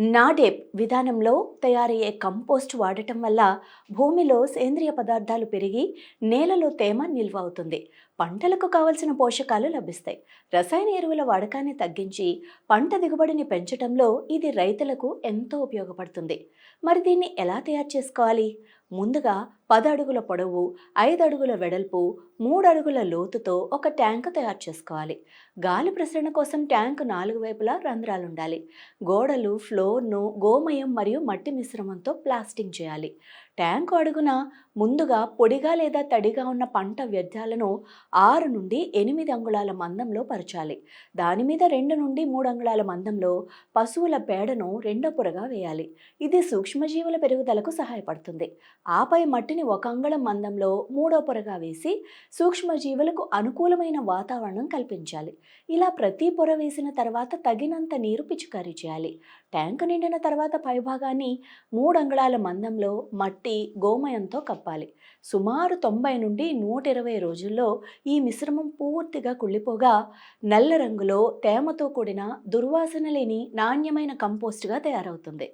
నాడేప్ విధానంలో తయారయ్యే కంపోస్ట్ వాడటం వల్ల భూమిలో సేంద్రియ పదార్థాలు పెరిగి నేలలో తేమ నిల్వ అవుతుంది పంటలకు కావలసిన పోషకాలు లభిస్తాయి. రసాయన ఎరువుల వాడకాన్ని తగ్గించి పంట దిగుబడిని పెంచడంలో ఇది రైతులకు ఎంతో ఉపయోగపడుతుంది. మరి దీన్ని ఎలా తయారు చేసుకోవాలి? ముందుగా పదడుగుల అడుగుల పొడవు ఐదు అడుగుల వెడల్పు మూడు అడుగుల లోతుతో ఒక ట్యాంక్ తయారు చేసుకోవాలి. గాలి ప్రసరణ కోసం ట్యాంక్ నాలుగు వైపులా రంధ్రాలు ఉండాలి గోడలు ఫ్లోర్ను గోమయం మరియు మట్టి మిశ్రమంతో ప్లాస్టింగ్ చేయాలి. ట్యాంకు అడుగున ముందుగా పొడిగా లేదా తడిగా ఉన్న పంట వ్యర్థాలను ఆరు నుండి ఎనిమిది అంగుళాల మందంలో పరచాలి. దాని మీద రెండు నుండి మూడు అంగుళాల మందంలో పశువుల పేడను రెండో పొరగా వేయాలి. ఇది సూక్ష్మజీవుల పెరుగుదలకు సహాయపడుతుంది. ఆపై మట్టిని ఒక అంగళం మందంలో మూడో పొరగా వేసి సూక్ష్మజీవులకు అనుకూలమైన వాతావరణం కల్పించాలి. ఇలా ప్రతి పొర వేసిన తర్వాత తగినంత నీరు పిచికారీ చేయాలి. ట్యాంకు నిండిన తర్వాత పైభాగాన్ని మూడు అంగళాల మందంలో మట్టి గోమయంతో కప్పాలి. సుమారు తొంభై నుండి నూట ఇరవై రోజుల్లో ఈ మిశ్రమం పూర్తిగా కుళ్ళిపోగా నల్ల రంగులో తేమతో కూడిన దుర్వాసన లేని నాణ్యమైన కంపోస్ట్గా తయారవుతుంది.